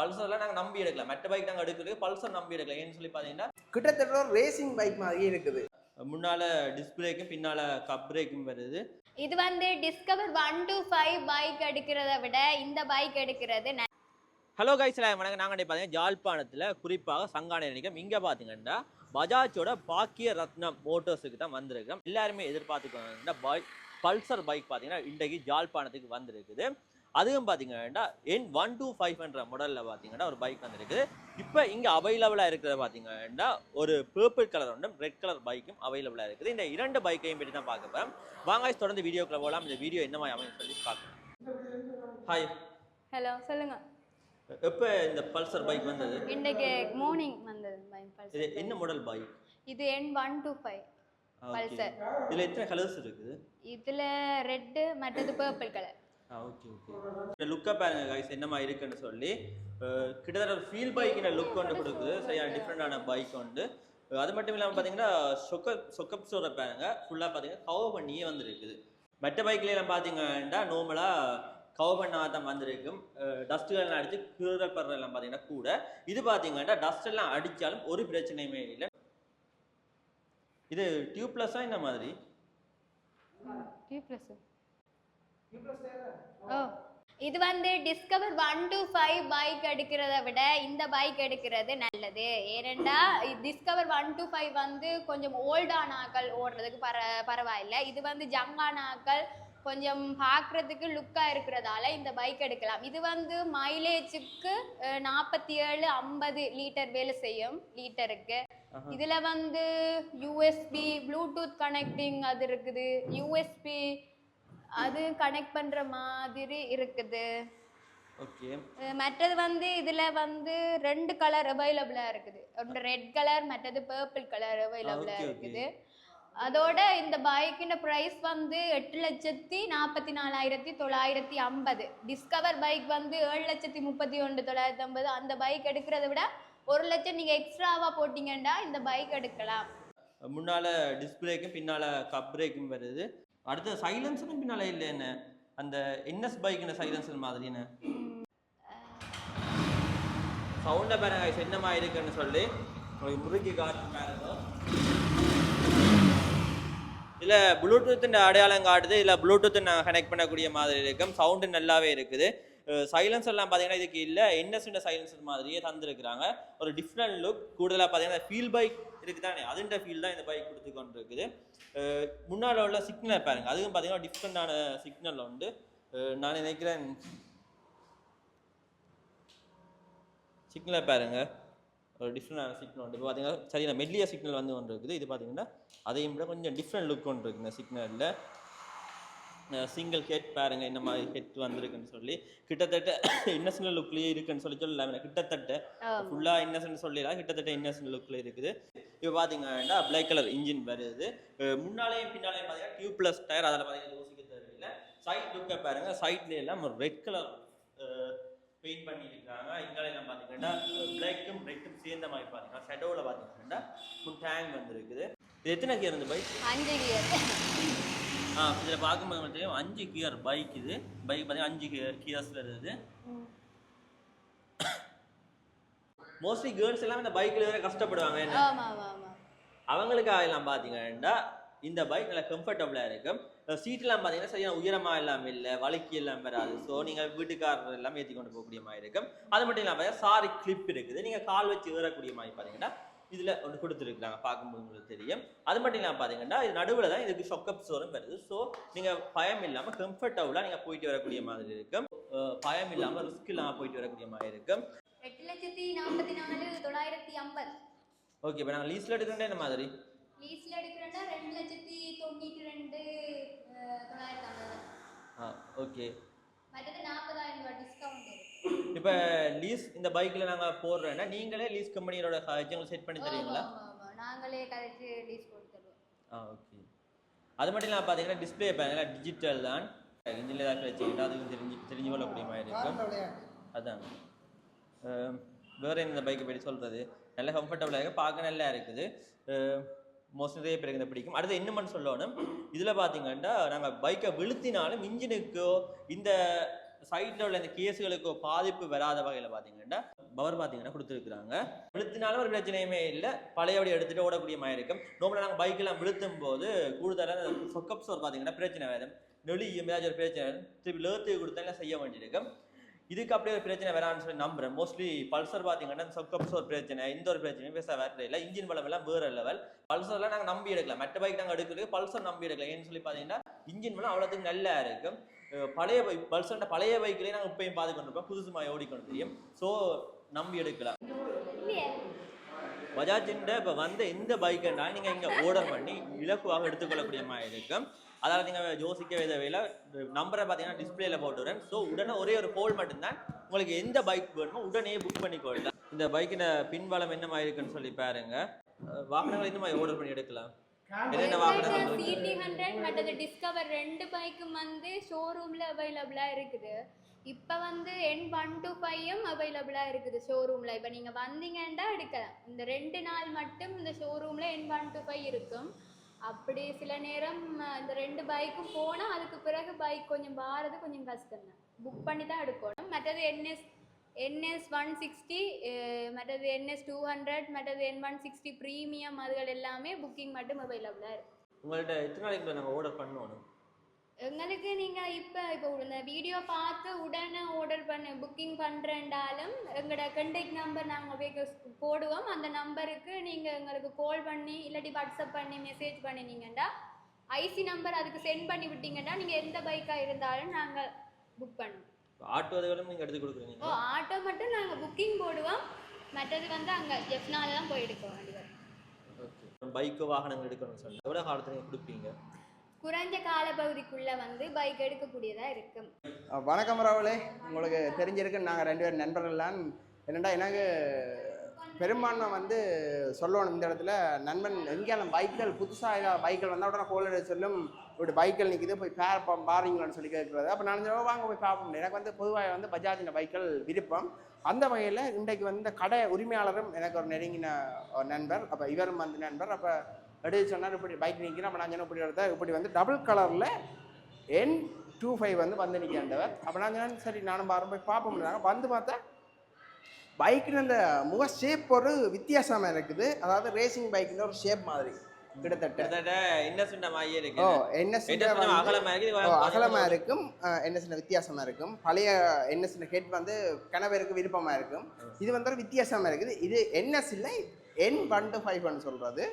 பல்சர்லாம் நாங்கள் நம்பி எடுக்கலாம் மற்ற பைக் நாங்கள் எடுக்கிறது பல்சர் நம்பி எடுக்கலாம் ஏன்னு சொல்லி பார்த்தீங்கன்னா கிட்டத்தட்ட ஒரு ரேசிங் பைக் மாதிரி இருக்குது. முன்னால டிஸ்பிளேக்கும் பின்னால கப் பிரேக்கும் வருது. இது வந்து Discover one two five bike எடுக்கிறத விட இந்த பைக் எடுக்கிறது ஹலோ கைஸ் வணக்கம். நாங்கள் பார்த்தீங்கன்னா ஜாழ்ப்பாணத்தில் குறிப்பாக சங்கான நினைக்கிறோம். இங்கே பார்த்தீங்கன்னா பஜாஜோட பாக்கிய ரத்னம் மோட்டர்ஸுக்கு தான் வந்திருக்கிறோம். எல்லாருமே எதிர்பார்த்துக்கோங்கன்னா பைக் பல்சர் பைக் பார்த்தீங்கன்னா இன்றைக்கு ஜாழ்ப்பாணத்துக்கு வந்திருக்குது. அதுவும் பார்த்தீங்கன்னா என் ஒன் டூ ஃபைவ்ன்ற மாடலில் பார்த்தீங்கன்னா ஒரு பைக் வந்திருக்குது இப்போ இங்கே அவைலபிளாக இருக்கிறத பார்த்தீங்கன்னா ஒரு பர்பிள் கலர் ஒன்றும் ரெட் கலர் பைக்கும் அவைலபிளாக இருக்குது. இந்த இரண்டு பைக்கையும் பற்றி தான் பார்க்க போகிறோம் வாங்க தொடர்ந்து வீடியோக்குள்ள போகலாம். இந்த வீடியோ என்ன மாதிரி அமையும் சொல்லி பார்க்கலாம். ஹாய் ஹலோ சொல்லுங்க. எப்போ இந்த பல்சர் பைக் வந்தது? இன்றைக்கு மார்னிங் வந்தது இது என்ன மாடல் பைக் இது N one two five Pulsar இதுல எத்தனை கலர்ஸ் இருக்குது? இதில் ரெட்டு மற்றது பர்பிள் கலர் ஓகே ஓகே. இந்த லுக்கை பாருங்க கைஸ் என்னமா இருக்குன்னு சொல்லி. கிட்டத்தட்ட ஒரு ஃபீல் பைக்கின லுக் ஒன்று கொடுக்குது. சரியான டிஃப்ரெண்டான பைக் உண்டு அது மட்டும் இல்லாமல் பார்த்தீங்கன்னா சொக்க சொக்கப் ஸ்டோரை பாருங்க. ஃபுல்லாக பார்த்தீங்கன்னா கவர் பண்ணியே வந்துருக்குது. மற்ற பைக்ல எல்லாம் பார்த்தீங்கன்னா நார்மலாக கவர் பண்ணாத வந்திருக்கும். டஸ்ட்டுகள் அடித்து கீழல் படுற எல்லாம் பார்த்தீங்கன்னா கூட. இது பார்த்தீங்கன்னா டஸ்ட் எல்லாம் அடித்தாலும் ஒரு பிரச்சனையுமே இல்லை. இது டியூப்லெஸ்ஸாக இந்த மாதிரி? டியூ ஓ. இது வந்து Discover one two five bike எடுக்கிறத விட இந்த பைக் எடுக்கிறது நல்லது. ஏனெண்டா டிஸ்கவர் ஒன் டு ஃபைவ் வந்து கொஞ்சம் ஓல்டான ஆக்கள் ஓடுறதுக்கு பர பரவாயில்லை. இது வந்து ஜங்கான ஆக்கள் கொஞ்சம் பார்க்குறதுக்கு லுக்காக இருக்கிறதால இந்த பைக் எடுக்கலாம். இது வந்து மைலேஜுக்கு நாற்பத்தி ஏழு ஐம்பது லிட்டர் வேலை செய்யும் லிட்டருக்கு. இதுல வந்து யூஎஸ்பி ப்ளூடூத் கனெக்டிங் அது இருக்குது. யூஎஸ்பி அது கனெக்ட் பண்ற மாதிரி இருக்குது. ஓகே. மற்றது வந்து இதுல வந்து ரெண்டு கலர் அவைலபிளா இருக்குது. ஒன்று ரெட் கலர் மற்றது பர்பிள் கலர் அவைலபிளா okay, okay. இருக்குது. அதோட இந்த பைக்கின் ப்ரைஸ் வந்து எட்டு லட்சத்தி நாற்பத்தி நாலாயிரத்தி தொள்ளாயிரத்தி ஐம்பது. டிஸ்கவர் பைக் வந்து ஏழு லட்சத்தி முப்பத்தி ஒன்று தொள்ளாயிரத்தி ஐம்பது. அந்த பைக் எடுக்கிறத விட ஒரு லட்சம் நீங்க எக்ஸ்ட்ராவா போட்டீங்கன்னா இந்த பைக் எடுக்கலாம். முன்னால டிஸ்பிளேக்கும் பின்னால கப் பிரேக்கும் வருது. அடுத்த சைலன்ஸ்னு பின்னால இல்லை என்ன? அந்த என்எஸ் பைக்குன சைலன்ஸ் மாதிரி என்ன? சவுண்டை பாருங்க என்ன மாதிரி இருக்குன்னு சொல்லி. உங்களுக்கு முறுக்கி காட்டு பாருங்க இதுல ப்ளூடூத்தின் அடையாளம் காட்டுது. இல்லை ப்ளூடூத் நான் கனெக்ட் பண்ணக்கூடிய மாதிரி இருக்கும். சவுண்டு நல்லாவே இருக்குது. சைலன்ஸ் எல்லாம் பார்த்தீங்கன்னா இதுக்கு இல்லை என்எஸ்ன்ற சைலன்சர் மாதிரியே தந்துருக்குறாங்க. ஒரு டிஃப்ரெண்ட் லுக் கூடுதலாக பார்த்தீங்கன்னா ஃபீல் பைக் இருக்குது தானே அதுன்ற ஃபீல் தான் இந்த பைக் கொடுத்து கொண்டு இருக்குது அஹ் உள்ள சிக்னல் பாருங்க அதுவும் பார்த்தீங்கன்னா டிஃப்ரெண்டான சிக்னல் உண்டு. நான் நினைக்கிறேன் சிக்னலை பாருங்க ஒரு டிஃப்ரெண்டான சிக்னல் உண்டு. இப்போ பார்த்தீங்கன்னா சரியான மெல்லிய சிக்னல் வந்து ஒன்று இருக்குது இது பார்த்தீங்கன்னா அதையும் விட கொஞ்சம் டிஃப்ரெண்ட் லுக் ஒன்று இருக்குது இந்த சிக்னலில் சிங்கிள் ஹெட் பாருங்க இந்த மாதிரி ஹெட் வந்திருக்குன்னு சொல்லி கிட்டத்தட்ட இன்னசென்ட் லுக்லேயே இருக்குன்னு சொல்லி சொல்லலாம் கிட்டத்தட்ட. ஃபுல்லாக இன்னசென்ட் சொல்லலாம் கிட்டத்தட்ட இன்னசென்ட் லுக்கில் இருக்குது. இப்போ பார்த்தீங்கன்னா பிளாக் கலர் இன்ஜின் வருது. முன்னாலேயும் பின்னாலேயும் பார்த்தீங்கன்னா டியூப்லெஸ் டயர் அதில் பார்த்தீங்கன்னா யோசிக்க தேவையில்லை. சைட் லுக்கை பாருங்க சைட்ல எல்லாம் ஒரு ரெட் கலர் பெயிண்ட் பண்ணியிருக்காங்க. இங்கே எல்லாம் பார்த்தீங்கன்னா பிளாக்கும் ரெட்டும் சேர்ந்த மாதிரி பார்த்தீங்கன்னா ஷெடோவில் பார்த்தீங்கன்னா முன் டேங்க் வந்திருக்குது. இது எத்தனை கியர் இந்த பைக் அஞ்சு கியர் இதில் பார்க்கும்போது மட்டும் அஞ்சு கியர் பைக் இது. பைக் பார்த்தீங்கன்னா அஞ்சு கியர் கியர்ஸ் வருது மோஸ்ட்லி கேர்ள்ஸ் எல்லாம் இந்த பைக்கில் வேற கஷ்டப்படுவாங்க அவங்களுக்காக எல்லாம் பார்த்தீங்கன்னா இந்த பைக் நல்லா கம்ஃபர்டபுளாக இருக்கும். சீட்லாம் பார்த்தீங்கன்னா சரியான உயரமாக எல்லாம் இல்லை வழுக்கி எல்லாம் வராது. ஸோ நீங்கள் வீட்டுக்காரர் எல்லாம் ஏற்றி கொண்டு போகக்கூடிய மாதிரி இருக்கும். அது மட்டும் இல்லாமல் சாரி கிளிப் இருக்குது. நீங்கள் கால் வச்சு ஏறக்கூடிய மாதிரி பார்த்தீங்கன்னா இதில் ஒன்று கொடுத்துருக்குறாங்க. பார்க்கும்போது உங்களுக்கு தெரியும். அது மட்டும் இல்லாமல் பார்த்தீங்கன்னா இது நடுவில் தான் இதுக்கு ஷொக்கப் ஸ்டோரும் வருது. ஸோ நீங்கள் பயம் இல்லாமல் கம்ஃபர்டபுளாக நீங்கள் போயிட்டு வரக்கூடிய மாதிரி இருக்கும். பயம் இல்லாமல் ரிஸ்க் இல்லாமல் போயிட்டு வரக்கூடிய மாதிரி இருக்கும். எட்டு லட்சத்தி நாற்பத்தி நாலு தொள்ளாயிரத்தி ஐம்பது. ஓகே இப்போ நாங்கள் லீஸில் எடுக்கிறேன் என்ன மாதிரி? லீஸ்ல எடுக்கிறேன்னா ரெண்டு லட்சத்தி தொண்ணூற்றி ரெண்டு தொள்ளாயிரத்தி ஐம்பது. ஆ ஓகே மற்றது நாற்பதாயிரம் ரூபாய் டிஸ்கவுண்ட் இப்போ லீஸ் இந்த பைக்கில் நாங்கள் போடுறேன்னா நீங்களே லீஸ் கம்பெனியோட எங்களுக்கு செட் பண்ணி தருவீங்களா. நாங்களே கழிச்சு லீஸ் போட்டு தருவோம். ஆ ஓகே அது மட்டும் இல்லாமல் பார்த்தீங்கன்னா டிஸ்பிளே பாருங்களா டிஜிட்டல் தான். இன்ஜினில் ஏதாவது வச்சுக்கிட்டா அதுக்கும் தெரிஞ்சு தெரிஞ்சு கொள்ளக்கூடிய மாதிரி இருக்கும் அதான். வேற என்ன இந்த பைக்கை பற்றி சொல்கிறது நல்ல கம்ஃபர்டபுளாக இருக்குது பார்க்க நல்லா இருக்குது. மோஸ்ட் நிறைய பேருக்கு இந்த பிடிக்கும். அடுத்து இன்னும் சொல்லணும். இதில் பார்த்தீங்கன்னா நாங்கள் பைக்கை விழுத்தினாலும் இன்ஜினுக்கோ இந்த சைட்ல உள்ள இந்த கேஸுகளுக்கு பாதிப்பு வராத வகையில் பார்த்தீங்கன்னா பவர் பார்த்தீங்கன்னா கொடுத்துருக்குறாங்க. விழுத்தினாலும் ஒரு பிரச்சனையுமே இல்லை. பழையபடி எடுத்துட்டு ஓடக்கூடிய மாதிரி இருக்கும். நோம்பல நாங்கள் பைக்கெல்லாம் விழுத்தும் போது கூடுதலாக சொக்கப் சோர் பார்த்தீங்கன்னா பிரச்சனை வரும் நெளியும் ஏதாச்சும் ஒரு பிரச்சனை வரும். திருப்பி லேத்து கொடுத்தாலும் செய்ய வேண்டியிருக்கும். இதுக்கு அப்படியே ஒரு பிரச்சனை வரான்னு சொல்லி நம்புறேன். மோஸ்ட்லி பல்சர் பார்த்தீங்கன்னா சொக்கப்ஸ் ஒரு பிரச்சனை இந்த ஒரு பிரச்சனையும் பேச வேற இல்லை. இன்ஜின் பலம் எல்லாம் வேற லெவல் பல்சர்லாம் நாங்கள் நம்பி எடுக்கலாம். மற்ற பைக் நாங்கள் எடுக்கிறது பல்சர் நம்பி எடுக்கலாம். ஏன்னு சொல்லி பார்த்தீங்கன்னா இன்ஜின் பலம் அவ்வளோத்துக்கு நல்லா இருக்கும். பழைய பைக் பல்சண்ட பழைய பைக்கிலே நாங்கள் இப்பயும் பார்த்து கொண்டிருப்போம் புதுசு மாதிரி ஓடிக்கொண்டு தெரியும் ஸோ நம்பி எடுக்கலாம். பஜாஜின்ட பஜாஜின்ற இப்போ வந்த இந்த பைக்குன்றாலும் நீங்கள் இங்கே ஓர்டர் பண்ணி இலக்குவாக எடுத்துக்கொள்ளக்கூடிய மாதிரி இருக்கும் அதாவது நீங்கள் யோசிக்க தேவையில்ல நம்பரை பார்த்தீங்கன்னா டிஸ்பிளேல போட்டுறேன் ஸோ உடனே ஒரே ஒரு கோல் மட்டும்தான். உங்களுக்கு எந்த பைக் வேணுமோ உடனே புக் பண்ணிக்கொள்ளலாம் இந்த பைக்கின பின்பலம் என்ன மாதிரி இருக்குன்னு சொல்லி பாருங்க. வாகனங்கள் இந்த மாதிரி ஓர்டர் பண்ணி எடுக்கலாம்? இருக்கு? சிடி ஹண்ட்ரட் மற்றது டிஸ்கவர் ரெண்டு பைக்கும் வந்து ஷோரூம்ல அவைலபிளா இருக்குது. இப்போ வந்து என் ஒன் டு ஃபைவும் அவைலபிளா இருக்குது ஷோரூம்ல இப்போ நீங்க வந்தீங்கன்னா எடுக்கலாம். இந்த ரெண்டு நாள் மட்டும் இந்த ஷோரூம்ல என் ஒன் டு ஃபைவ் இருக்கும். அப்படி சில நேரம் இந்த ரெண்டு பைக்கும் போனா அதுக்கு பிறகு பைக் கொஞ்சம் வாரது கொஞ்சம் கஷ்டம் தான் புக் பண்ணி தான் எடுக்கணும். மற்றது என்எஸ் என்எஸ் ஒன் சிக்ஸ்டி மற்றது என்எஸ் டூ ஹண்ட்ரட் மற்றது என் ஒன் சிக்ஸ்டி ப்ரீமியம் அதுகள் எல்லாமே புக்கிங் மட்டும் அவைலபிளாக இருக்கு உங்கள்ட்ட எத்தனை நாளைக்கு நாங்கள் ஆர்டர் பண்ணணும் எங்களுக்கு நீங்கள் இப்போ இப்போ இந்த வீடியோ பார்த்து உடனே ஆர்டர் பண்ண புக்கிங் பண்ணுறேன்டாலும் எங்களோட கண்டெக்ட் நம்பர் நாங்கள் போடுவோம் அந்த நம்பருக்கு நீங்கள் எங்களுக்கு கால் பண்ணி இல்லாட்டி வாட்ஸ்அப் பண்ணி மெசேஜ் பண்ணினீங்கன்னா ஐசி நம்பர் அதுக்கு சென்ட் பண்ணி விட்டீங்கன்னா நீங்கள் எந்த பைக்காக இருந்தாலும் நாங்கள் புக் பண்ணுவோம் ஆட்டோ அதுகளும் நீங்கள் எடுத்து கொடுக்குறீங்க. ஓ ஆட்டோ மட்டும் நாங்கள் புக்கிங் போடுவோம். மற்றது வந்து அங்கே ஜெஃப்னால தான் போய் எடுக்க வேண்டியது. ஓகே. பைக்கு வாகனங்கள் எடுக்கணும்னு சொன்னால் எவ்வளோ காலத்தில் நீங்கள் கொடுப்பீங்க? குறைஞ்ச காலப்பகுதிக்குள்ளே வந்து பைக் எடுக்கக்கூடியதாக இருக்கும். வணக்கம் ராவலே. உங்களுக்கு தெரிஞ்சிருக்கு நாங்கள் ரெண்டு பேரும் நண்பர்கள்லாம் என்னடா எனக்கு பெரும்பான்மை வந்து சொல்லணும் இந்த இடத்துல. நண்பன் எங்கேயாலும் பைக்கள் புதுசாக ஏதாவது பைக்கள் வந்தால் உடனே கோல் எடுத்து சொல்லும். இப்படி பைக்கள் நிற்கிது போய் பேர் பாருங்களான்னு சொல்லி கேட்குறது. அப்போ நான் சொல்லுவேன், வாங்க போய் பார்ப்போம். எனக்கு வந்து பொதுவாக வந்து பஜாஜின் பைக்கள் விருப்பம். அந்த வகையில் இன்றைக்கு வந்து கடை உரிமையாளரும் எனக்கு ஒரு நெருங்கின ஒரு நண்பர். அப்போ இவரும் வந்து நண்பர். அப்போ எடுத்து சொன்னார் இப்படி பைக் நிற்கிறேன் அப்போ நான் சொன்ன இப்படி எடுத்தா இப்படி வந்து டபுள் கலரில் என் டூ ஃபைவ் வந்து வந்து நிற்கின்றவர் அப்போ நான் சொன்னேன் சரி நானும் பாரு போய் பார்ப்போம்னாங்க வந்து பார்த்தா பைக்கில் அந்த முக ஷேப் ஒரு வித்தியாசமாக இருக்குது. அதாவது ரேசிங் பைக்கில் ஒரு ஷேப் மாதிரி கிட்டத்தட்ட. என்ன சொன்ன என்ன என்ன சொன்ன அகலமா இருக்கும். என்ன சின்ன வித்தியாசமாக இருக்கும். பழைய என்எஸ் ஹெட் வந்து கணவருக்கு விருப்பமாக இருக்கும். இது வந்து ஒரு வித்தியாசமாக இருக்குது. இது என்எஸ் இல்லை என் ஒன் டு ஃபைவ்னு சொல்கிறது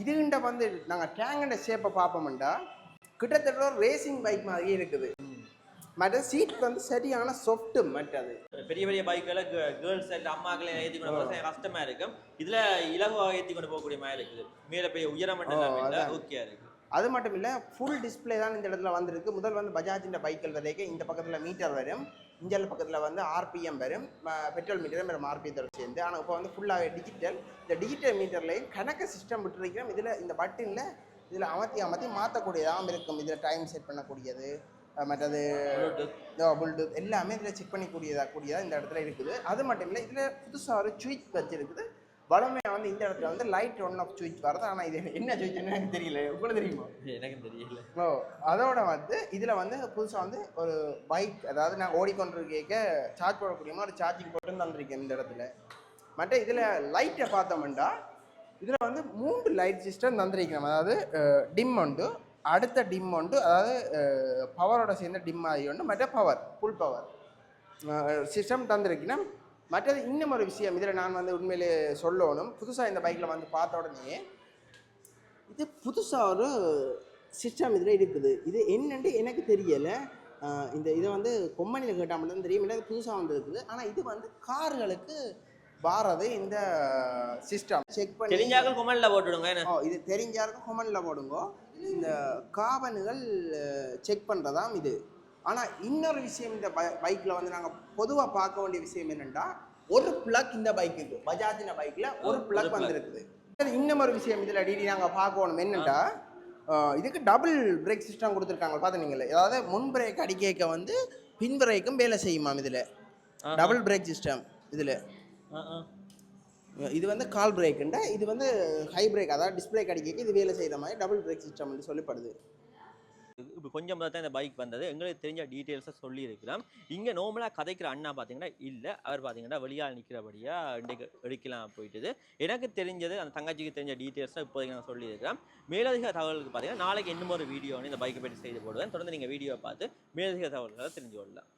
இதுகிட்ட வந்து நாங்கள் டேங்கண்ட ஷேப்பை பார்ப்போம்டா. கிட்டத்தட்ட ஒரு ரேசிங் பைக் மாதிரியே இருக்குது. மற்ற சீட் வந்து சரியான சொஃப்ட்டு மற்றது பெரிய பெரிய பைக்குல கேர்ள்ஸ் அண்ட் அம்மாக்களை ஏற்றி கொண்டு போக கஷ்டமா இருக்கும். இதுல இலகுவாக ஏற்றி கொண்டு போகக்கூடிய மாதிரி இருக்குது. மேல பெரிய உயரம் மட்டும். ஓகே இருக்கு. அது மட்டும் இல்லை ஃபுல் டிஸ்ப்ளே தான் இந்த இடத்துல வந்திருக்கு. முதல் வந்து பஜாஜின் பைக்கள் வரைக்கும் இந்த பக்கத்தில் மீட்டர் வரும். இஞ்சல் பக்கத்தில் வந்து ஆர்பிஎம் வரும். பெட்ரோல் மீட்டரும் வரும் ஆர்பிஎத்தோட சேர்ந்து. ஆனால் இப்போ வந்து ஃபுல்லாகவே டிஜிட்டல் இந்த டிஜிட்டல் மீட்டர்லேயும் கணக்கு சிஸ்டம் விட்டுருக்கிறோம். இதில் இந்த பட்டனில் இதில் அமர்த்தி அமர்த்தி மாற்றக்கூடியதாகவும் இருக்கும். இதில் டைம் செட் பண்ணக்கூடியது. மற்றது ப்ளூடூத் எல்லாமே இதில் செக் பண்ணிக்கூடியதாக கூடியதாக இந்த இடத்துல இருக்குது. அது மட்டும் இல்லை இதில் புதுசாக ஒரு சுவிட்ச் வச்சிருக்குது வளமையாக வந்து இந்த இடத்துல வந்து லைட் ஒன் ஆஃப் சுவிட்ச் வருது. ஆனால் இது என்ன சுவிட்ச்னு எனக்கு தெரியல. உங்களுக்கு தெரியுமா? எனக்கு தெரியல. ஓ அதோட வந்து இதில் வந்து புதுசாக வந்து ஒரு பைக் அதாவது நான் ஓடிக்கொண்டிருக்க சார்ஜ் போடக்கூடிய மாதிரி ஒரு சார்ஜிங் போட்டு தந்திருக்கேன் இந்த இடத்துல. மற்ற இதில் லைட்டை பார்த்தோம்னா இதில் வந்து மூன்று லைட் சிஸ்டம் தந்திருக்கிறோம் அதாவது டிம் உண்டு அடுத்த டிம் உண்டு. அதாவது பவரோட சேர்ந்த டிம் ஆகி உண்டு மற்ற பவர் ஃபுல் பவர் சிஸ்டம் தந்திருக்கிறேன் மற்றது இன்னும் ஒரு விஷயம். இதில் நான் வந்து உண்மையிலே சொல்லணும். புதுசாக இந்த பைக்கில் வந்து பார்த்த உடனே இது புதுசாக ஒரு சிஸ்டம் இதில் இருக்குது. இது என்னன்னு எனக்கு தெரியலை. இந்த இதை வந்து கொம்பனியில் கேட்டால் மட்டும் தெரியும். இல்லை புதுசாக வந்து இருக்குது ஆனால் இது வந்து கார்களுக்கு வாரது இந்த சிஸ்டம் செக் பண்ணி தெரிஞ்சாக்கள் குமல்ல போட்டுடுங்க இது தெரிஞ்சாருக்கும் கொமனில் போடுங்க. இந்த காவனுகள் செக் பண்ணுறதாம் இது. ஆனால் இன்னொரு விஷயம் இந்த பை பைக்கில் வந்து நாங்கள் பொதுவாக பார்க்க வேண்டிய விஷயம் என்னென்னா ஒரு பிளக் இந்த பைக்குக்கு பஜாஜின பைக்கில் ஒரு பிளக். வந்திருக்குது. இன்னும் ஒரு விஷயம் இதில் டிடி நாங்கள் பார்க்கணும் என்னென்னா இதுக்கு டபுள் பிரேக் சிஸ்டம் கொடுத்துருக்காங்க. பார்த்துனீங்களே அதாவது முன் பிரேக் அடிக்க வந்து பின் பிரேக்கும் வேலை செய்யுமாம் இதில்? டபுள் பிரேக் சிஸ்டம் இதில். இது வந்து கால் பிரேக்குண்டா இது வந்து ஹை பிரேக் அதாவது டிஸ்பிளே அடிக்க இது வேலை செய்கிற மாதிரி டபுள் பிரேக் சிஸ்டம் சொல்லப்படுது. இப்போ கொஞ்சம் தான் இந்த பைக் வந்தது. எங்களுக்கு தெரிஞ்ச டீட்டெயில்ஸை சொல்லியிருக்கலாம் இங்கே நார்மலாக கதைக்கிற அண்ணா பார்த்தீங்கன்னா இல்லை. அவர் பார்த்தீங்கன்னா வெளியால் நிற்கிறபடியாக இன்றைக்கு எடுக்கலாம் போயிட்டுது. எனக்கு தெரிஞ்சது அந்த தங்கச்சிக்கு தெரிஞ்ச டீட்டெயில்ஸை இப்போதைக்கு நான் சொல்லியிருக்கிறேன் மேலதிக தகவலுக்கு பார்த்தீங்கன்னா நாளைக்கு இன்னும் ஒரு வீடியோ இந்த பைக்கை பற்றி செய்து போடுவேன். தொடர்ந்து நீங்கள் வீடியோ பார்த்து மேலதிக தகவல்களை தெரிஞ்சு கொள்ளலாம்